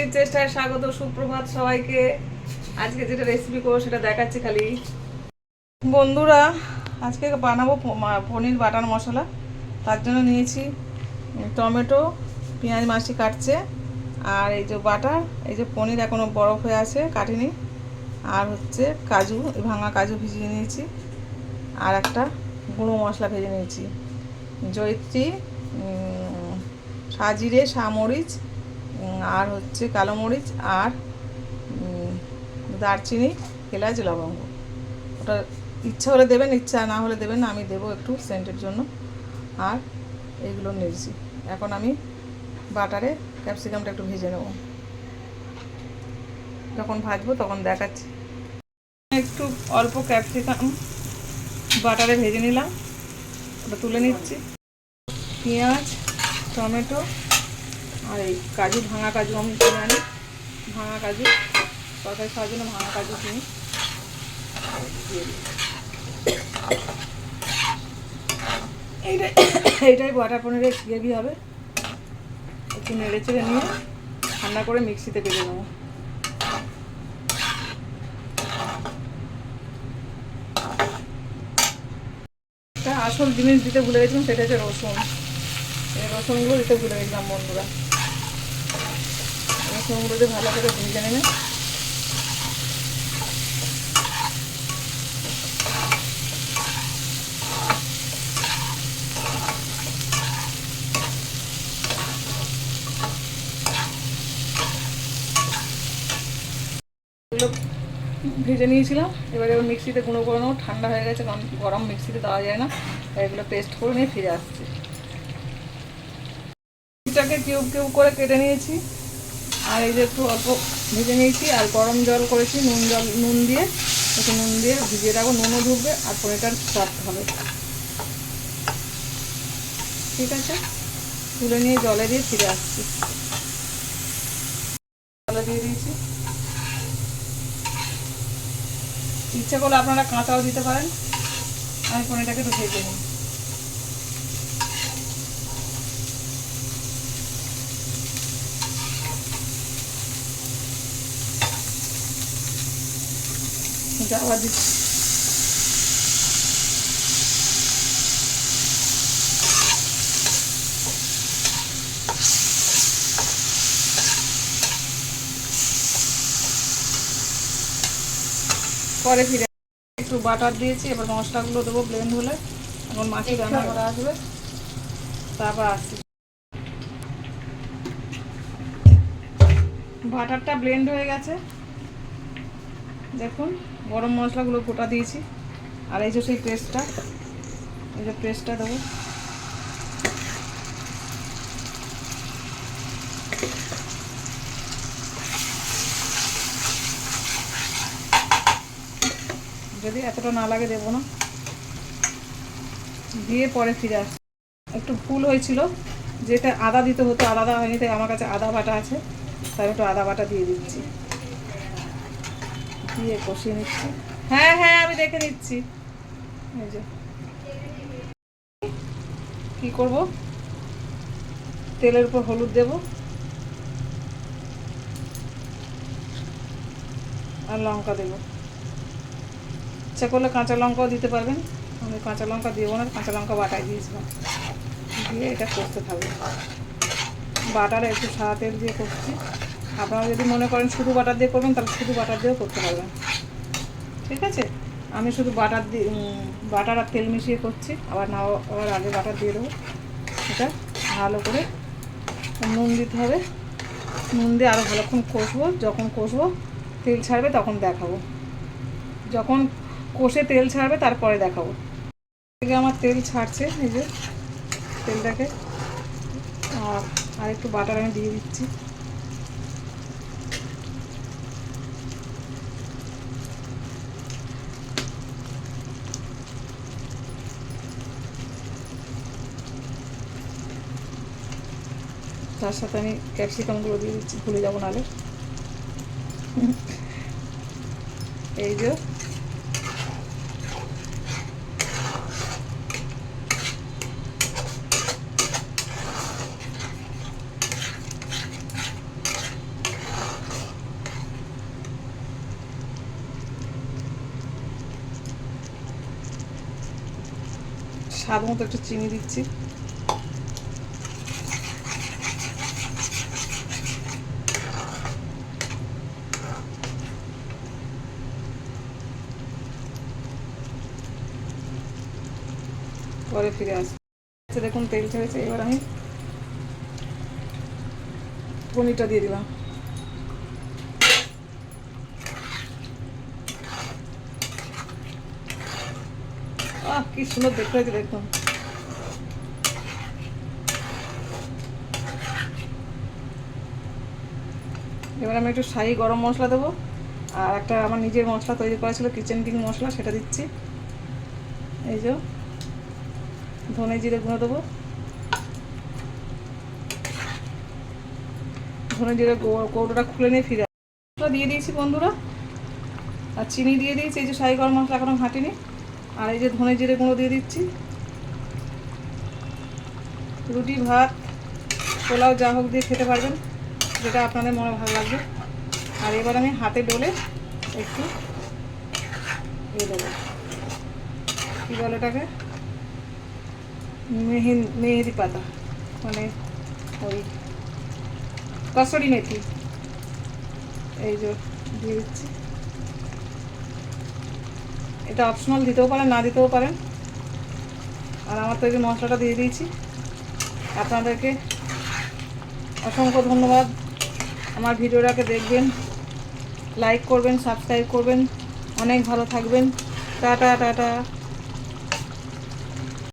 ফ্যামিলির চেষ্টায় স্বাগত সুপ্রভাত সবাইকে। আজকে যেটা রেসিপি করব সেটা দেখাচ্ছি খালি। বন্ধুরা আজকে বানাবো পনির বাটার মশলা। তার জন্য নিয়েছি টমেটো পেঁয়াজ মাছি কাটছে। আর এই যে বাটার এই যে পনির এখনও বরফ হয়ে আছে কাটিনি। আর হচ্ছে কাজু ভাঙা কাজু ভিজিয়ে নিয়েছি। আর একটা গুঁড়ো মশলা ভেজে নিয়েছি। জয়িত্রী উম, সাজিরে সামরিচ আর হচ্ছে কালো মরিচ আর দারচিনি, এলাচ, লবঙ্গ। ওটা ইচ্ছা হলে দেবেন, ইচ্ছা না হলে দেবেন আমি দেবো একটু সেন্টের জন্য। আর এইগুলো নিয়েছি এখন আমি বাটারে ক্যাপসিকামটা একটু ভেজে নেব। যখন ভাজবো তখন দেখাচ্ছি। একটু অল্প ক্যাপসিকাম বাটারে ভেজে নিলাম। ওটা তুলে নিচ্ছি। পেঁয়াজ, টমেটো আর এই কাজু, ভাঙা কাজু আমি কিনে আনি। ভাঙা কাজু, তরকারি খাওয়ার জন্য ভাঙা কাজু কিনি। এইটাই বাটার পনিরের গ্রেভি হবে। একটু নেড়ে চেড়ে নিয়ে ঠান্ডা করে মিক্সিতে বেটে নেব। আসল জিনিস দিতে ভুলে গেছিলাম, সেটা হচ্ছে রসুন। এই রসুনগুলো দিতে ভুলে গেছিলাম বন্ধুরা। দিয়ে ভালো করে ভেজে নেবে এগুলো ভেজে নিয়েছিলাম। এবারে মিক্সিতে গুঁড়ো করে নেব। ঠান্ডা হয়ে গেছে, কারণ গরম মিক্সিতে দেওয়া যায় না। এগুলো পেস্ট করে নিয়ে ফিরে আসছি। কিউব কিউব করে কেটে নিয়েছি। আর এই যে একটু অল্প ভেজে নিয়েছি, আর গরম জল করেছি, নুন জল, নুন দিয়ে, একটু নুন দিয়ে ভিজিয়ে রাখব, নুনও ঢুকবে, আর পনিরটা সফট হবে। ঠিক আছে? তুলে নিয়ে জলে দিয়ে ফিরে আসছি। জলে দিয়ে দিয়েছি। ইচ্ছে করলে আপনারা কাঁচাও দিতে পারেন। আমি পনিরটাকে একটু ভেজে নিই। আবার দিচ্ছি। পরে ফিরে একটু বাটার দিয়েছি এবার মশলাগুলো দেবো ব্লেন্ড হলে। এখন মাছি রান্না করা আসবে। তারপর আসছি। বাটারটা ব্লেন্ড হয়ে গেছে। দেখুন। গরম মশলাগুলো গোটা দিয়েছি। আর এই যে সেই পেস্টটা, এই যে পেস্টটা দেবো। যদি এতটা না লাগে দেবো না। দিয়ে পরে ফিরে আসছি। একটু ভুল হয়েছিল, যেটা আদা দিতে হতো আলাদা হয়নি, তাই আমার কাছে আদা বাটা আছে, তাই একটু আদা বাটা দিয়ে দিচ্ছি। দিয়ে কষিয়ে নিচ্ছি। হ্যাঁ হ্যাঁ আমি দেখে নিচ্ছি। এই যে। কি করব? তেলের উপর হলুদ দেব আর লঙ্কা দেবো। ইচ্ছা করলে কাঁচা লঙ্কাও দিতে পারবেন। আমি কাঁচা লঙ্কা দেবো না কাঁচা লঙ্কা বাটাই দিয়েছিলাম। দিয়ে এটা করতে থাকবে। বাটারে একটু সাদা তেল দিয়ে করছি আপনারা যদি মনে করেন শুধু বাটার দিয়ে করবেন, তাহলে শুধু বাটার দিয়েও করতে পারবেন। ঠিক আছে? আমি শুধু বাটার দিয়ে বাটার আর তেল মিশিয়ে করছি। আবার না আবার আগে বাটার দিয়ে দেবো। এটা ভালো করে নুন দিতে হবে। নুন দিয়ে আরও ভালোক্ষণ কষবো। যখন কষবো, তেল ছাড়বে, তখন দেখাবো। যখন কষে তেল ছাড়বে, তারপরে দেখাবো। থেকে আমার তেল ছাড়ছে যে তেলটাকে। আর একটু বাটার আমি দিয়ে দিচ্ছি। তার সাথে আমি ক্যাপসিকামগুলো দিয়ে দিচ্ছি, ভুলে যাব নালে এই যে। স্বাদ মতো একটু চিনি দিচ্ছি। পরে ফিরে আসব। আচ্ছা দেখুন, তেল ছেড়েছে, এবার আমি পনিরটা দিয়ে দিলাম। আহ, কি সুন্দর দেখতে হয়েছে, দেখুন। এবার আমি একটু শাহি গরম মশলা দেবো, আর একটা আমার নিজের মশলা তৈরি করা ছিল কিচেন কিং মশলা, সেটা দিচ্ছি। এই যে। ধনে জিরে গুঁড়ো দেবো। ধনে জিরে কৌটোটা খুলে নিয়ে ফিরে। দিয়ে দিয়েছি বন্ধুরা। আর চিনি দিয়ে দিয়েছি, এই যে শাহি গরম মশলা এখনও ঘাটিনি। আর এই যে ধনে জিরে গুঁড়ো দিয়ে দিচ্ছি। রুটি, ভাত, পোলাও যা হোক দিয়ে খেতে পারবেন, যেটা আপনাদের মনে ভালো লাগবে। আর এবার আমি হাতে ডলে একটু দিয়ে দেবো। কী বলে এটাকে? মেহেন, মেহেদি পাতা। মানে ওই কসরি মেথি। এই যে দিয়ে দিচ্ছি। এটা অপশনাল দিতেও পারেন, না দিতেও পারেন। আর আমার তো এই মশলাটা দিয়ে দিয়েছি। আপনাদেরকে অসংখ্য ধন্যবাদ। আমার ভিডিওটাকে দেখবেন লাইক করবেন সাবস্ক্রাইব করবেন। অনেক ভালো থাকবেন। Tata tata.